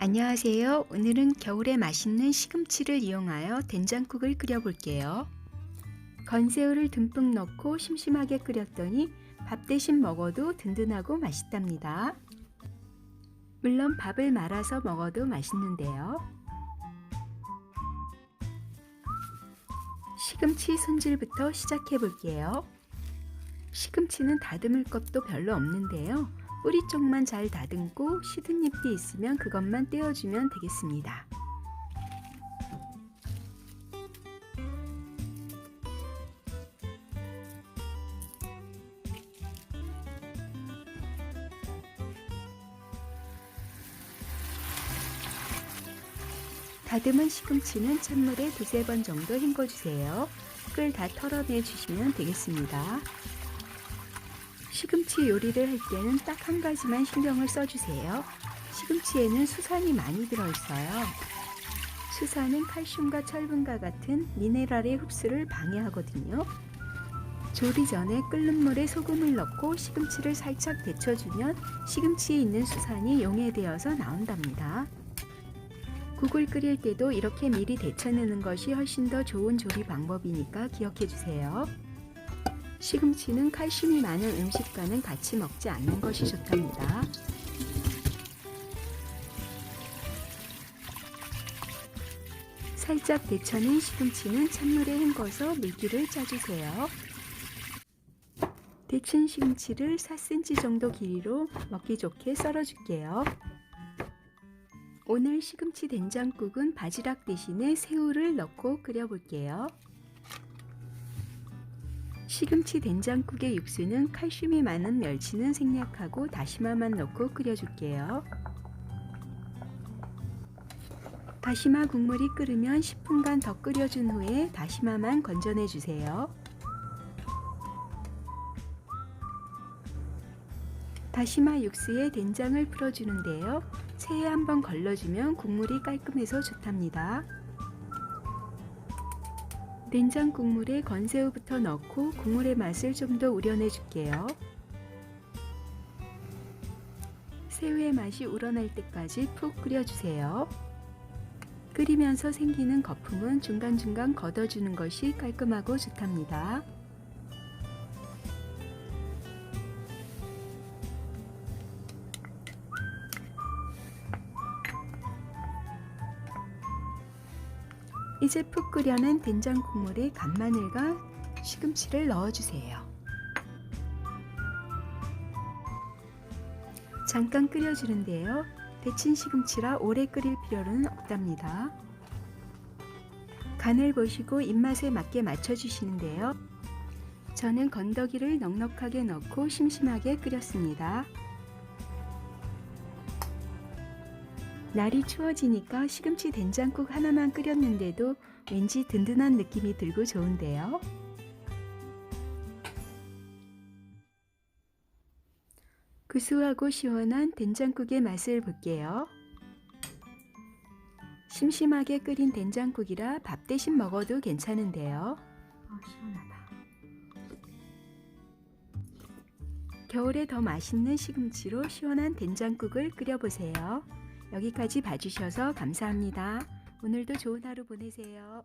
안녕하세요. 오늘은 겨울에 맛있는 시금치를 이용하여 된장국을 끓여볼게요. 건새우를 듬뿍 넣고 심심하게 끓였더니 밥 대신 먹어도 든든하고 맛있답니다. 물론 밥을 말아서 먹어도 맛있는데요. 시금치 손질부터 시작해 볼게요. 시금치는 다듬을 것도 별로 없는데요. 뿌리 쪽만 잘 다듬고 시든 잎이 있으면 그것만 떼어주면 되겠습니다. 다듬은 시금치는 찬물에 두세 번 정도 헹궈주세요. 끌다 털어내 주시면 되겠습니다. 시금치 요리를 할 때는 딱 한 가지만 신경을 써주세요. 시금치에는 수산이 많이 들어있어요. 수산은 칼슘과 철분과 같은 미네랄의 흡수를 방해하거든요. 조리 전에 끓는 물에 소금을 넣고 시금치를 살짝 데쳐주면 시금치에 있는 수산이 용해되어서 나온답니다. 국을 끓일 때도 이렇게 미리 데쳐내는 것이 훨씬 더 좋은 조리 방법이니까 기억해 주세요. 시금치는 칼슘이 많은 음식과는 같이 먹지 않는 것이 좋답니다. 살짝 데쳐낸 시금치는 찬물에 헹궈서 물기를 짜주세요. 데친 시금치를 4cm 정도 길이로 먹기 좋게 썰어줄게요. 오늘 시금치 된장국은 바지락 대신에 새우를 넣고 끓여볼게요. 시금치 된장국의 육수는 칼슘이 많은 멸치는 생략하고 다시마만 넣고 끓여줄게요. 다시마 국물이 끓으면 10분간 더 끓여준 후에 다시마만 건져내 주세요. 다시마 육수에 된장을 풀어주는데요. 체에 한번 걸러주면 국물이 깔끔해서 좋답니다. 된장 국물에 건새우부터 넣고 국물의 맛을 좀 더 우려내 줄게요. 새우의 맛이 우러날 때까지 푹 끓여주세요. 끓이면서 생기는 거품은 중간중간 걷어주는 것이 깔끔하고 좋답니다. 이제 푹 끓여낸 된장 국물에 간마늘과 시금치를 넣어주세요. 잠깐 끓여주는데요. 데친 시금치라 오래 끓일 필요는 없답니다. 간을 보시고 입맛에 맞게 맞춰주시는데요. 저는 건더기를 넉넉하게 넣고 심심하게 끓였습니다. 날이 추워지니까 시금치 된장국 하나만 끓였는데도 왠지 든든한 느낌이 들고 좋은데요. 구수하고 시원한 된장국의 맛을 볼게요. 심심하게 끓인 된장국이라 밥 대신 먹어도 괜찮은데요. 아 시원하다. 겨울에 더 맛있는 시금치로 시원한 된장국을 끓여보세요. 여기까지 봐주셔서 감사합니다. 오늘도 좋은 하루 보내세요.